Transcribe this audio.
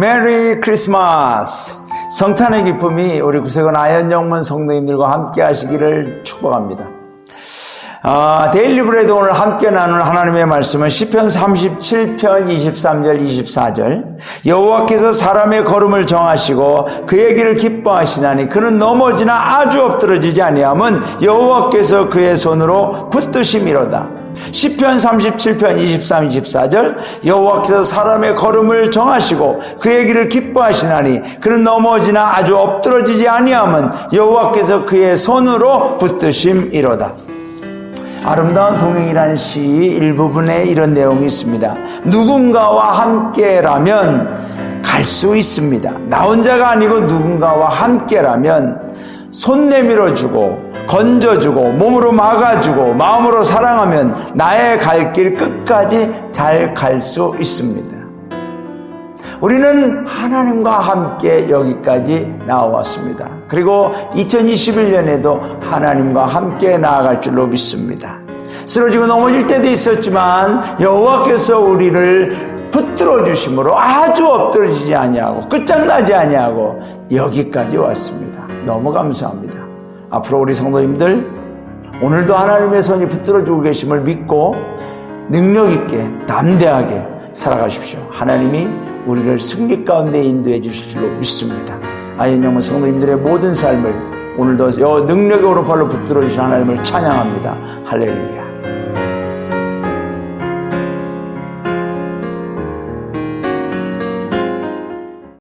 메리 크리스마스! 성탄의 기쁨이 우리 구세군 아현영문 성도님들과 함께 하시기를 축복합니다. 아, 데일리 브레드 오늘 함께 나눌 하나님의 말씀은 시편 37편 23절 24절 여호와께서 사람의 걸음을 정하시고 그의 길을 기뻐하시나니 그는 넘어지나 아주 엎드러지지 아니함은 여호와께서 그의 손으로 붙드심이로다. 시편 37편 23, 24절 여호와께서 사람의 걸음을 정하시고 그의 길을 기뻐하시나니 그는 넘어지나 아주 엎드러지지 아니함은 여호와께서 그의 손으로 붙드심이로다. 아름다운 동행이라는 시 일부분에 이런 내용이 있습니다. 누군가와 함께라면 갈 수 있습니다. 나 혼자가 아니고 누군가와 함께라면 손 내밀어 주고 건져주고 몸으로 막아주고 마음으로 사랑하면 나의 갈 길 끝까지 잘 갈 수 있습니다. 우리는 하나님과 함께 여기까지 나왔습니다. 그리고 2021년에도 하나님과 함께 나아갈 줄로 믿습니다. 쓰러지고 넘어질 때도 있었지만 여호와께서 우리를 붙들어 주심으로 아주 엎드러지지 아니하고 끝장나지 아니하고 여기까지 왔습니다. 너무 감사합니다. 앞으로 우리 성도님들 오늘도 하나님의 손이 붙들어 주고 계심을 믿고 능력 있게 담대하게 살아가십시오. 하나님이 우리를 승리 가운데 인도해 주실 줄로 믿습니다. 아이언영은 성도님들의 모든 삶을 오늘도 여 능력의 오른팔로 붙들어 주신 하나님을 찬양합니다. 할렐루야.